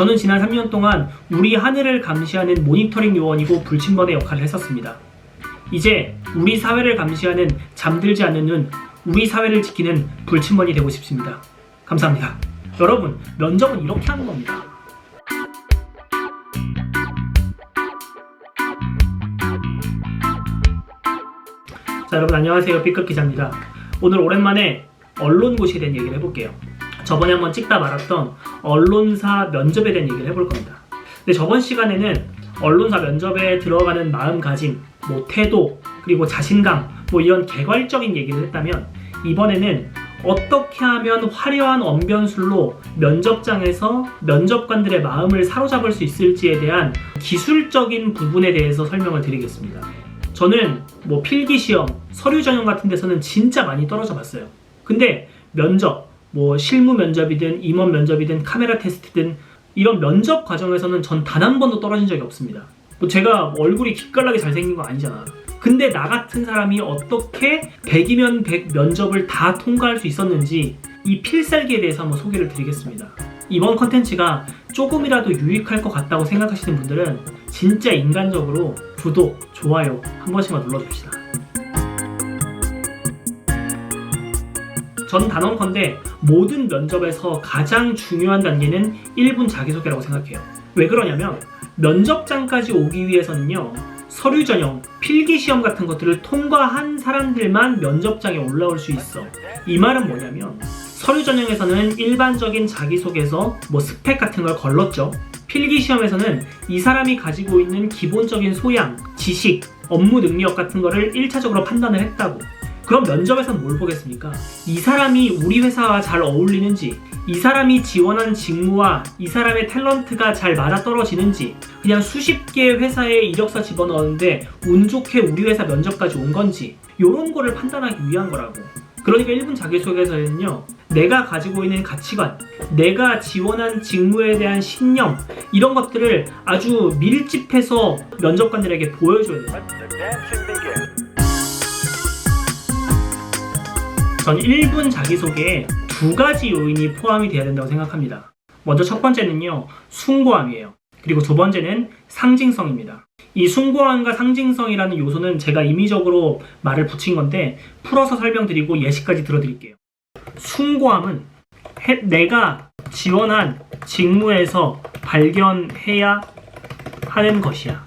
저는 지난 3년 동안 우리 하늘을 감시하는 모니터링 요원이고 불침번의 역할을 했었습니다. 이제 우리 사회를 감시하는 잠들지 않는 눈, 우리 사회를 지키는 불침번이 되고 싶습니다. 감사합니다. 여러분, 면접은 이렇게 하는 겁니다. 자, 여러분 안녕하세요. B급 기자입니다. 오늘 오랜만에 언론고시에 대한 얘기를 해볼게요. 저번에 한번 찍다 말았던 언론사 면접에 대한 얘기를 해볼 겁니다. 근데 저번 시간에는 언론사 면접에 들어가는 마음가짐, 뭐 태도, 그리고 자신감, 뭐 이런 개괄적인 얘기를 했다면 이번에는 어떻게 하면 화려한 언변술로 면접장에서 면접관들의 마음을 사로잡을 수 있을지에 대한 기술적인 부분에 대해서 설명을 드리겠습니다. 저는 뭐 필기 시험, 서류 전형 같은 데서는 진짜 많이 떨어져 봤어요. 근데 면접, 뭐 실무 면접이든 임원 면접이든 카메라 테스트든 이런 면접 과정에서는 전 단 한 번도 떨어진 적이 없습니다. 뭐 제가 얼굴이 기깔나게 잘생긴 거 아니잖아. 근데 나 같은 사람이 어떻게 100이면 100 면접을 다 통과할 수 있었는지 이 필살기에 대해서 한번 소개를 드리겠습니다. 이번 컨텐츠가 조금이라도 유익할 것 같다고 생각하시는 분들은 진짜 인간적으로 구독, 좋아요 한 번씩만 눌러줍시다. 전 단언컨대 모든 면접에서 가장 중요한 단계는 1분 자기소개라고 생각해요. 왜 그러냐면 면접장까지 오기 위해서는요. 서류 전형, 필기 시험 같은 것들을 통과한 사람들만 면접장에 올라올 수 있어. 이 말은 뭐냐면 서류 전형에서는 일반적인 자기소개서, 뭐 스펙 같은 걸 걸렀죠. 필기 시험에서는 이 사람이 가지고 있는 기본적인 소양, 지식, 업무 능력 같은 거를 1차적으로 판단을 했다고. 그럼 면접에서는 뭘 보겠습니까? 이 사람이 우리 회사와 잘 어울리는지, 이 사람이 지원한 직무와 이 사람의 탤런트가 잘 맞아떨어지는지, 그냥 수십 개의 회사에 이력서 집어넣었는데 운 좋게 우리 회사 면접까지 온 건지, 이런 거를 판단하기 위한 거라고. 그러니까 1분 자기소개서에는요, 내가 가지고 있는 가치관, 내가 지원한 직무에 대한 신념, 이런 것들을 아주 밀집해서 면접관들에게 보여줘야 돼요. 전 1분 자기소개에 두 가지 요인이 포함이 돼야 된다고 생각합니다. 먼저 첫 번째는요, 숭고함이에요. 그리고 두 번째는 상징성입니다. 이 숭고함과 상징성이라는 요소는 제가 임의적으로 말을 붙인 건데 풀어서 설명드리고 예시까지 들어드릴게요. 숭고함은 해- 내가 지원한 직무에서 발견해야 하는 것이야.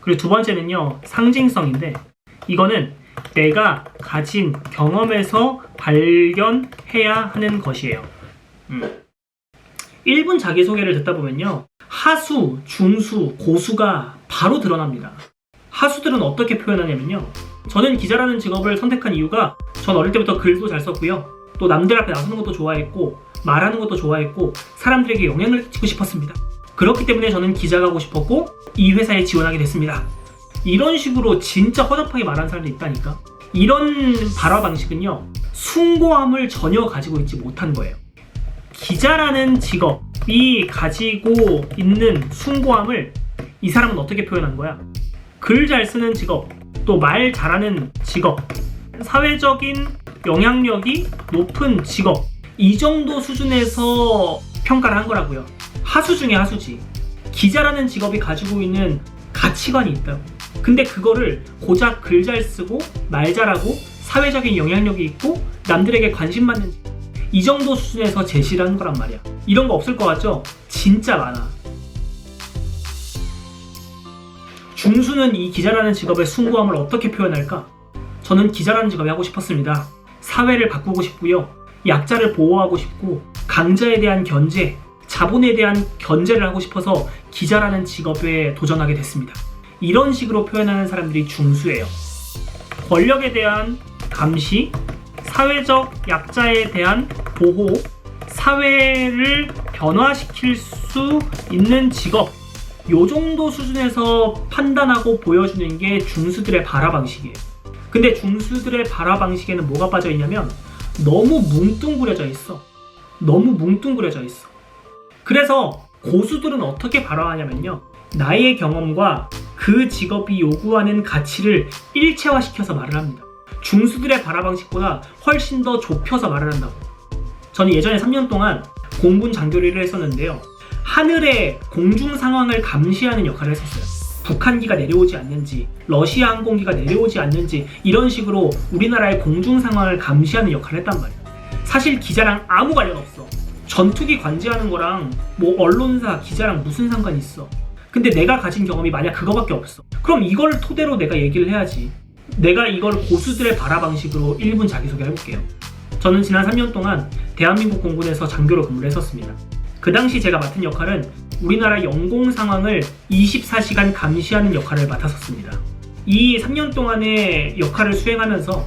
그리고 두 번째는요, 상징성인데 이거는 내가 가진 경험에서 발견해야 하는 것이에요. 음. 1분 자기소개를 듣다 보면요. 하수, 중수, 고수가 바로 드러납니다. 하수들은 어떻게 표현하냐면요. 저는 기자라는 직업을 선택한 이유가 전 어릴 때부터 글도 잘 썼고요. 또 남들 앞에 나서는 것도 좋아했고 말하는 것도 좋아했고 사람들에게 영향을 끼치고 싶었습니다. 그렇기 때문에 저는 기자가 하고 싶었고 이 회사에 지원하게 됐습니다. 이런 식으로 진짜 허접하게 말하는 사람도 있다니까. 이런 발화 방식은요. 숭고함을 전혀 가지고 있지 못한 거예요. 기자라는 직업이 가지고 있는 숭고함을 이 사람은 어떻게 표현한 거야? 글 잘 쓰는 직업, 또 말 잘하는 직업, 사회적인 영향력이 높은 직업, 이 정도 수준에서 평가를 한 거라고요. 하수 중에 하수지. 기자라는 직업이 가지고 있는 가치관이 있다고. 근데 그거를 고작 글 잘 쓰고 말 잘하고 사회적인 영향력이 있고 남들에게 관심 받는 이 정도 수준에서 제시를 하는 거란 말이야. 이런 거 없을 것 같죠? 진짜 많아. 중수는 이 기자라는 직업의 숭고함을 어떻게 표현할까? 저는 기자라는 직업이 하고 싶었습니다. 사회를 바꾸고 싶고요. 약자를 보호하고 싶고 강자에 대한 견제, 자본에 대한 견제를 하고 싶어서 기자라는 직업에 도전하게 됐습니다. 이런 식으로 표현하는 사람들이 중수예요. 권력에 대한 감시, 사회적 약자에 대한 보호, 사회를 변화시킬 수 있는 직업, 요 정도 수준에서 판단하고 보여주는 게 중수들의 발화 방식이에요. 근데 중수들의 발화 방식에는 뭐가 빠져 있냐면 너무 뭉뚱그려져 있어. 너무 뭉뚱그려져 있어. 그래서 고수들은 어떻게 발화하냐면요. 나의 경험과 그 직업이 요구하는 가치를 일체화시켜서 말을 합니다. 중수들의 발화 방식보다 훨씬 더 좁혀서 말을 한다고. 저는 예전에 3년 동안 공군 장교리를 했었는데요. 하늘의 공중 상황을 감시하는 역할을 했었어요. 북한기가 내려오지 않는지, 러시아 항공기가 내려오지 않는지 이런 식으로 우리나라의 공중 상황을 감시하는 역할을 했단 말이에요. 사실 기자랑 아무 관련 없어. 전투기 관제하는 거랑 뭐 언론사 기자랑 무슨 상관이 있어. 근데 내가 가진 경험이 만약 그거밖에 없어. 그럼 이걸 토대로 내가 얘기를 해야지. 내가 이걸 고수들의 발화 방식으로 1분 자기소개 해볼게요. 저는 지난 3년 동안 대한민국 공군에서 장교로 근무를 했었습니다. 그 당시 제가 맡은 역할은 우리나라 영공 상황을 24시간 감시하는 역할을 맡았었습니다. 이 3년 동안의 역할을 수행하면서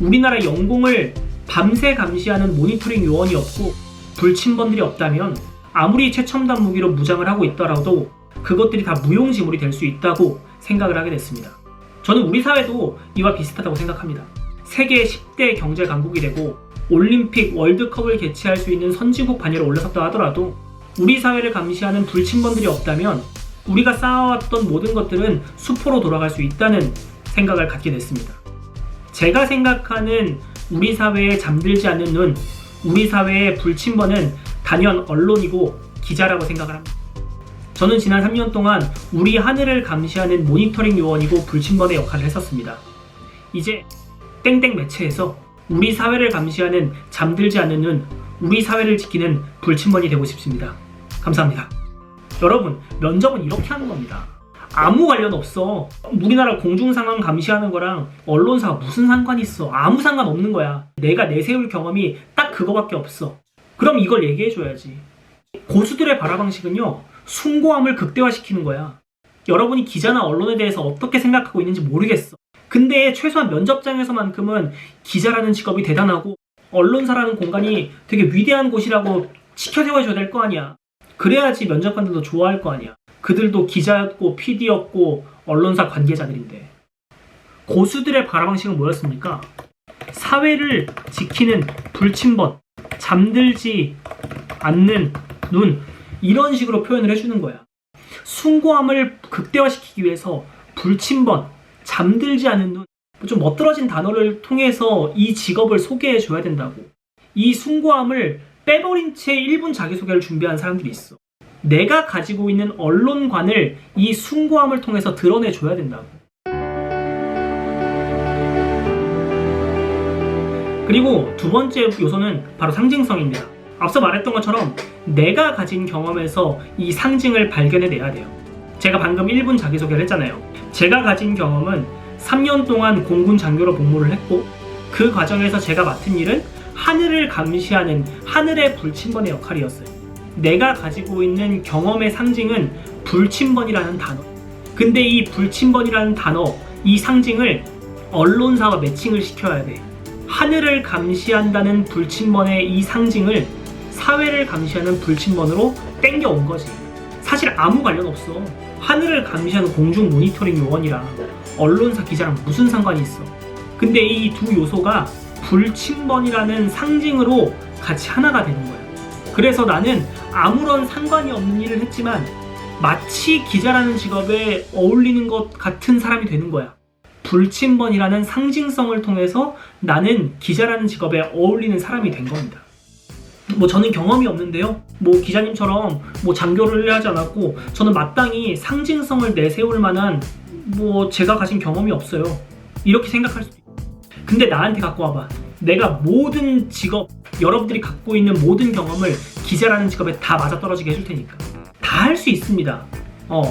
우리나라 영공을 밤새 감시하는 모니터링 요원이 없고 불침번들이 없다면 아무리 최첨단 무기로 무장을 하고 있더라도 그것들이 다 무용지물이 될 수 있다고 생각을 하게 됐습니다. 저는 우리 사회도 이와 비슷하다고 생각합니다. 세계 10대 경제 강국이 되고 올림픽, 월드컵을 개최할 수 있는 선진국 반열에 올라섰다 하더라도 우리 사회를 감시하는 불침번들이 없다면 우리가 쌓아왔던 모든 것들은 수포로 돌아갈 수 있다는 생각을 갖게 됐습니다. 제가 생각하는 우리 사회에 잠들지 않는 눈, 우리 사회의 불침번은 단연 언론이고 기자라고 생각을 합니다. 저는 지난 3년 동안 우리 하늘을 감시하는 모니터링 요원이고 불침번의 역할을 했었습니다. 이제 땡땡 매체에서 우리 사회를 감시하는 잠들지 않는 눈, 우리 사회를 지키는 불침번이 되고 싶습니다. 감사합니다. 여러분, 면접은 이렇게 하는 겁니다. 아무 관련 없어. 우리나라 공중 상황 감시하는 거랑 언론사가 무슨 상관이 있어? 아무 상관 없는 거야. 내가 내세울 경험이 딱 그거밖에 없어. 그럼 이걸 얘기해 줘야지. 고수들의 발화 방식은요. 숭고함을 극대화시키는 거야. 여러분이 기자나 언론에 대해서 어떻게 생각하고 있는지 모르겠어. 근데 최소한 면접장에서만큼은 기자라는 직업이 대단하고 언론사라는 공간이 되게 위대한 곳이라고 치켜세워줘야 될 거 아니야. 그래야지 면접관들도 좋아할 거 아니야. 그들도 기자였고 PD였고 언론사 관계자들인데 고수들의 발화 방식은 뭐였습니까? 사회를 지키는 불침번, 잠들지 않는 눈 이런 식으로 표현을 해주는 거야. 숭고함을 극대화시키기 위해서 불침번, 잠들지 않는 눈, 좀 멋들어진 단어를 통해서 이 직업을 소개해 줘야 된다고. 이 숭고함을 빼버린 채 1분 자기소개를 준비한 사람들이 있어. 내가 가지고 있는 언론관을 이 숭고함을 통해서 드러내 줘야 된다고. 그리고 두 번째 요소는 바로 상징성입니다. 앞서 말했던 것처럼 내가 가진 경험에서 이 상징을 발견해내야 돼요. 제가 방금 1분 자기소개를 했잖아요. 제가 가진 경험은 3년 동안 공군 장교로 복무를 했고 그 과정에서 제가 맡은 일은 하늘을 감시하는 하늘의 불침번의 역할이었어요. 내가 가지고 있는 경험의 상징은 불침번이라는 단어. 근데 이 불침번이라는 단어, 이 상징을 언론사와 매칭을 시켜야 돼. 하늘을 감시한다는 불침번의 이 상징을 사회를 감시하는 불침번으로 땡겨온 거지. 사실 아무 관련 없어. 하늘을 감시하는 공중 모니터링 요원이랑 언론사 기자랑 무슨 상관이 있어. 근데 이 두 요소가 불침번이라는 상징으로 같이 하나가 되는 거야. 그래서 나는 아무런 상관이 없는 일을 했지만 마치 기자라는 직업에 어울리는 것 같은 사람이 되는 거야. 불침번이라는 상징성을 통해서 나는 기자라는 직업에 어울리는 사람이 된 겁니다. 뭐 저는 경험이 없는데요. 뭐 기자님처럼 뭐 장교를 하지 않았고 저는 마땅히 상징성을 내세울 만한 뭐 제가 가진 경험이 없어요. 이렇게 생각할 수도 있고. 근데 나한테 갖고 와봐. 내가 모든 직업, 여러분들이 갖고 있는 모든 경험을 기자라는 직업에 다 맞아떨어지게 해줄 테니까. 다 할 수 있습니다. 어.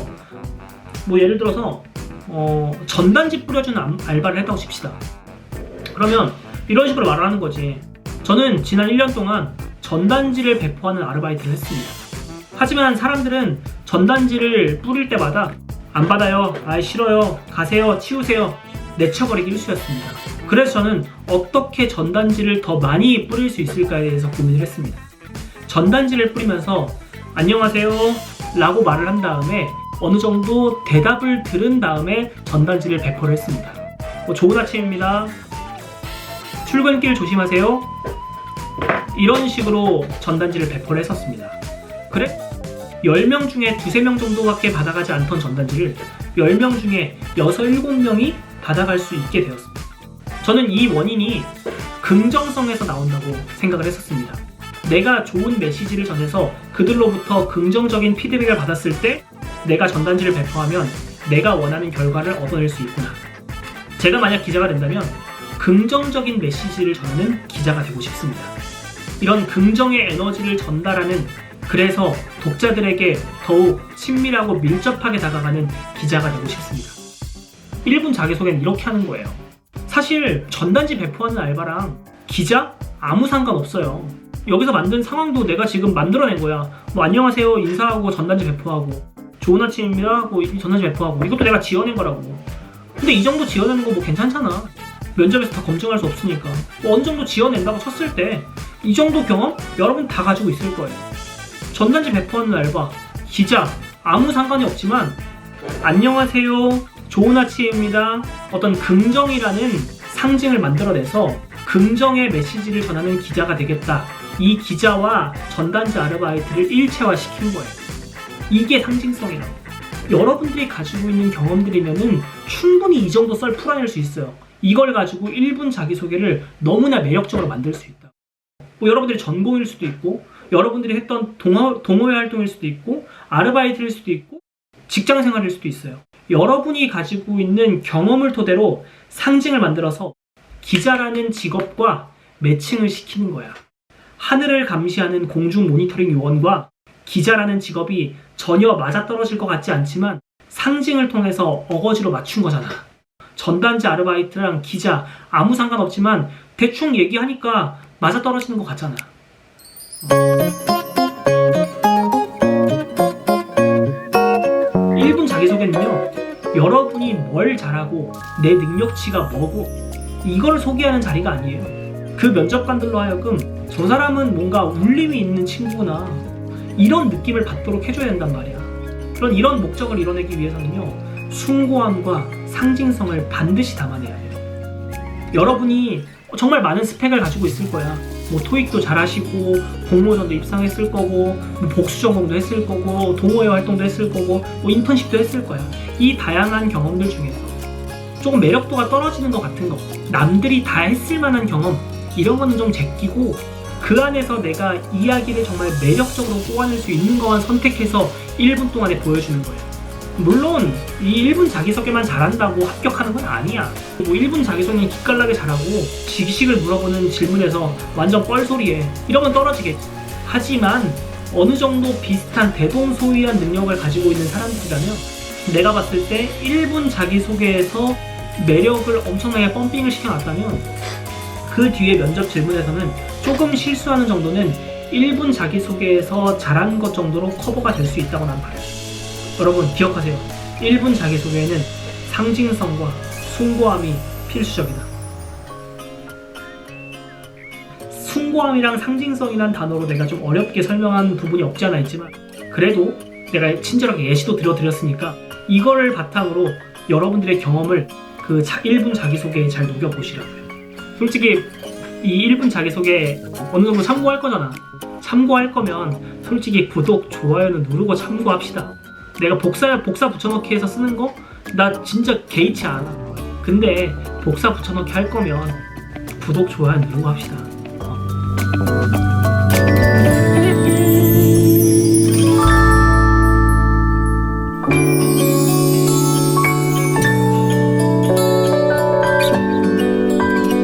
뭐 예를 들어서 어, 전단지 뿌려주는 알- 알바를 했다고 칩시다. 그러면 이런 식으로 말을 하는 거지. 저는 지난 1년 동안 전단지를 배포하는 아르바이트를 했습니다. 하지만 사람들은 전단지를 뿌릴 때마다 안 받아요, 아 싫어요, 가세요, 치우세요, 내쳐버리기 일쑤였습니다. 그래서 저는 어떻게 전단지를 더 많이 뿌릴 수 있을까에 대해서 고민을 했습니다. 전단지를 뿌리면서 안녕하세요 라고 말을 한 다음에 어느 정도 대답을 들은 다음에 전단지를 배포를 했습니다. 뭐 좋은 아침입니다. 출근길 조심하세요. 이런 식으로 전단지를 배포를 했었습니다. 그래? 10명 중에 두세 명 정도밖에 받아가지 않던 전단지를 10명 중에 6, 7명이 받아갈 수 있게 되었습니다. 저는 이 원인이 긍정성에서 나온다고 생각을 했었습니다. 내가 좋은 메시지를 전해서 그들로부터 긍정적인 피드백을 받았을 때 내가 전단지를 배포하면 내가 원하는 결과를 얻어낼 수 있구나. 제가 만약 기자가 된다면 긍정적인 메시지를 전하는 기자가 되고 싶습니다. 이런 긍정의 에너지를 전달하는 그래서 독자들에게 더욱 친밀하고 밀접하게 다가가는 기자가 되고 싶습니다. 1분 자기소개는 이렇게 하는 거예요. 사실 전단지 배포하는 알바랑 기자 아무 상관없어요. 여기서 만든 상황도 내가 지금 만들어낸 거야. 뭐 안녕하세요 인사하고 전단지 배포하고 좋은 아침입니다 하고 이 전단지 배포하고 이것도 내가 지어낸 거라고. 근데 이 정도 지어내는 거 뭐 괜찮잖아. 면접에서 다 검증할 수 없으니까. 뭐 어느 정도 지어낸다고 쳤을 때 이 정도 경험 여러분 다 가지고 있을 거예요. 전단지 배포하는 알바, 기자 아무 상관이 없지만 안녕하세요. 좋은 아침입니다. 어떤 긍정이라는 상징을 만들어내서 긍정의 메시지를 전하는 기자가 되겠다. 이 기자와 전단지 아르바이트를 일체화시킨 거예요. 이게 상징성이라고. 여러분들이 가지고 있는 경험들이면은 충분히 이 정도 썰 풀어낼 수 있어요. 이걸 가지고 1분 자기소개를 너무나 매력적으로 만들 수 있다. 뭐 여러분들이 전공일 수도 있고, 여러분들이 했던 동호, 동호회 활동일 수도 있고, 아르바이트일 수도 있고, 직장 생활일 수도 있어요. 여러분이 가지고 있는 경험을 토대로 상징을 만들어서 기자라는 직업과 매칭을 시키는 거야. 하늘을 감시하는 공중 모니터링 요원과 기자라는 직업이 전혀 맞아떨어질 것 같지 않지만 상징을 통해서 어거지로 맞춘 거잖아. 전단지 아르바이트랑 기자 아무 상관없지만 대충 얘기하니까 맞아 떨어지는 것 같잖아. 1분 자기소개는요, 여러분이 뭘 잘하고 내 능력치가 뭐고 이걸 소개하는 자리가 아니에요. 그 면접관들로 하여금 저 사람은 뭔가 울림이 있는 친구구나 이런 느낌을 받도록 해줘야 된단 말이야. 그런 이런 목적을 이뤄내기 위해서는요, 숭고함과 상징성을 반드시 담아내야 해요. 여러분이 정말 많은 스펙을 가지고 있을 거야. 뭐 토익도 잘하시고 공모전도 입상했을 거고 뭐 복수 전공도 했을 거고 동호회 활동도 했을 거고 뭐 인턴십도 했을 거야. 이 다양한 경험들 중에서 조금 매력도가 떨어지는 것 같은 거 남들이 다 했을 만한 경험 이런 거는 좀 제끼고 그 안에서 내가 이야기를 정말 매력적으로 뽑아낼 수 있는 것만 선택해서 1분 동안에 보여주는 거예요. 물론 이 1분 자기소개만 잘한다고 합격하는 건 아니야. 뭐 1분 자기소개 기깔나게 잘하고 지식을 물어보는 질문에서 완전 뻘소리에 이러면 떨어지겠지. 하지만 어느 정도 비슷한 대동소이한 능력을 가지고 있는 사람들이라면 내가 봤을 때 1분 자기소개에서 매력을 엄청나게 펌핑을 시켜놨다면 그 뒤에 면접 질문에서는 조금 실수하는 정도는 1분 자기소개에서 잘한 것 정도로 커버가 될 수 있다고 난 봐요. 여러분 기억하세요. 1분 자기소개에는 상징성과 숭고함이 필수적이다. 숭고함이랑 상징성이란 단어로 내가 좀 어렵게 설명한 부분이 없지 않아 있지만 그래도 내가 친절하게 예시도 들어드렸으니까 이거를 바탕으로 여러분들의 경험을 그 1분 자기소개에 잘 녹여보시라고요. 솔직히 이 1분 자기소개 어느 정도 참고할 거잖아. 참고할 거면 솔직히 구독, 좋아요는 누르고 참고합시다. 내가 복사, 복사 붙여넣기 해서 쓰는 거? 나 진짜 개의치 않아. 근데 복사 붙여넣기 할 거면 구독, 좋아요 누르고 합시다. 어.